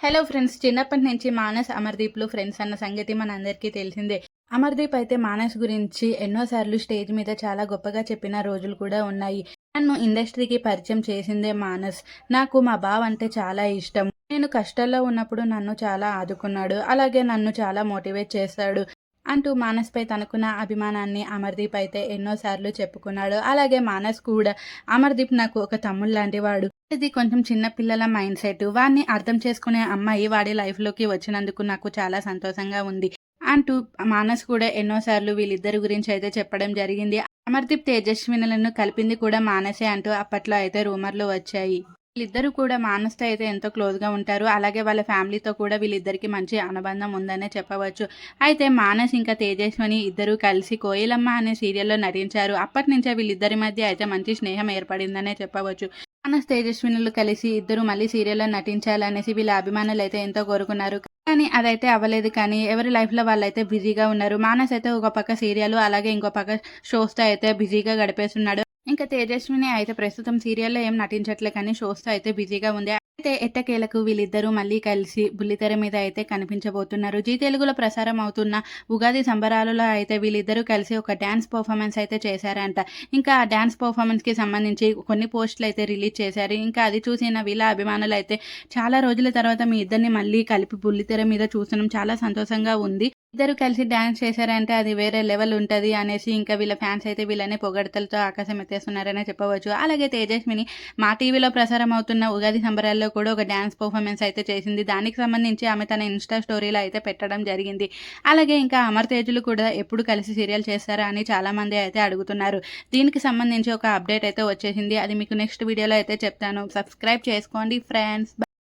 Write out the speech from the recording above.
Hello friends చిన్నప్పటి నుంచి Manas అమర్దీప్లు friends అన్న సంగతి మనందరికీ తెలిసిందే. అమర్దీప్ అయితే మానస్ గురించి ఎన్నోసార్లు స్టేజ్ మీద చాలా గొప్పగా చెప్పిన రోజులు కూడా ఉన్నాయి. నన్ను ఇండస్ట్రీకి పరిచయం చేసిందే మానస్. నాకు మా బావ అంటే చాలా ఇష్టం. నేను కష్టాల్లో ఉన్నప్పుడు నన్ను చాలా ఆదుకున్నాడు. అలాగే నన్ను చాలా మోటివేట్ చేస్తాడు. అంటూ మానస్పై తనకున్న అభిమానాన్ని అమర్దీప్ అయితే ఎన్నోసార్లు చెప్పుకున్నాడు. అలాగే మానస్ కూడా. అమర్దీప్ నాకు ఒక తమ్ముడు లాంటి వాడు. ఇది కొంచెం చిన్న పిల్లల మైండ్ సెట్. వాడిని అర్థం చేసుకునే అమ్మాయి వాడి లైఫ్లోకి వచ్చినందుకు నాకు చాలా సంతోషంగా ఉంది అంటూ మానస్ కూడా ఎన్నోసార్లు వీళ్ళిద్దరి గురించి అయితే చెప్పడం జరిగింది. అమర్దీప్ తేజస్వినులను కలిపింది కూడా మానసే అంటూ అప్పట్లో అయితే రూమర్లు వచ్చాయి. వీళ్ళిద్దరూ కూడా మానస్తో అయితే ఎంతో క్లోజ్గా ఉంటారు. అలాగే వాళ్ళ ఫ్యామిలీతో కూడా వీళ్ళిద్దరికి మంచి అనుబంధం ఉందనే చెప్పవచ్చు. అయితే మానస్ ఇంకా తేజస్విని ఇద్దరూ కలిసి కోయిలమ్మ అనే సీరియల్లో నటించారు. అప్పటి నుంచే వీళ్ళిద్దరి మధ్య అయితే మంచి స్నేహం ఏర్పడిందనే చెప్పవచ్చు. మానస్ తేజస్వినులు కలిసి ఇద్దరు మళ్ళీ సీరియల్లో నటించాలనేసి వీళ్ళ అభిమానులు అయితే ఎంతో కోరుకున్నారు. కానీ అదైతే అవ్వలేదు. కానీ ఎవరి లైఫ్లో వాళ్ళైతే బిజీగా ఉన్నారు. మానస్ అయితే ఒక పక్క సీరియల్ అలాగే ఇంకో పక్క షోస్తో అయితే బిజీగా గడిపేస్తున్నాడు. ఇంకా తేజస్విని అయితే ప్రస్తుతం సీరియల్లో ఏం నటించట్లే కానీ షోస్తో అయితే బిజీగా ఉంది. అయితే ఎట్టకేలకు వీళ్ళిద్దరూ మళ్ళీ కలిసి బుల్లితెర మీద అయితే కనిపించబోతున్నారు. జీ తెలుగులో ప్రసారం అవుతున్న ఉగాది సంబరాలలో అయితే వీళ్ళిద్దరూ కలిసి ఒక డ్యాన్స్ పర్ఫార్మెన్స్ అయితే చేశారంట. ఇంకా ఆ డ్యాన్స్ పర్ఫార్మెన్స్కి సంబంధించి కొన్ని పోస్టులు అయితే రిలీజ్ చేశారు. ఇంకా అది చూసిన వీళ్ళ అభిమానులు అయితే చాలా రోజుల తర్వాత మీ ఇద్దరిని మళ్ళీ కలిపి బుల్లితెర మీద చూసడం చాలా సంతోషంగా ఉంది. ఇద్దరు కలిసి డ్యాన్స్ చేశారంటే అది వేరే లెవెల్ ఉంటుంది అనేసి ఇంకా వీళ్ళ ఫ్యాన్స్ అయితే వీళ్ళనే పొగడతలతో ఆకాశం ఎత్తేస్తున్నారనే చెప్పవచ్చు. అలాగే తేజస్విని మా టీవీలో ప్రసారం అవుతున్న ఉగాది సంబరాల్లో కూడా ఒక డ్యాన్స్ పర్ఫార్మెన్స్ అయితే చేసింది. దానికి సంబంధించి ఆమె తన ఇన్స్టా స్టోరీలో అయితే పెట్టడం జరిగింది. అలాగే ఇంకా అమర్ తేజులు కూడా ఎప్పుడు కలిసి సీరియల్ చేస్తారా అని చాలామంది అయితే అడుగుతున్నారు. దీనికి సంబంధించి ఒక అప్డేట్ అయితే వచ్చేసింది. అది మీకు నెక్స్ట్ వీడియోలో అయితే చెప్తాను. సబ్స్క్రైబ్ చేసుకోండి ఫ్రెండ్స్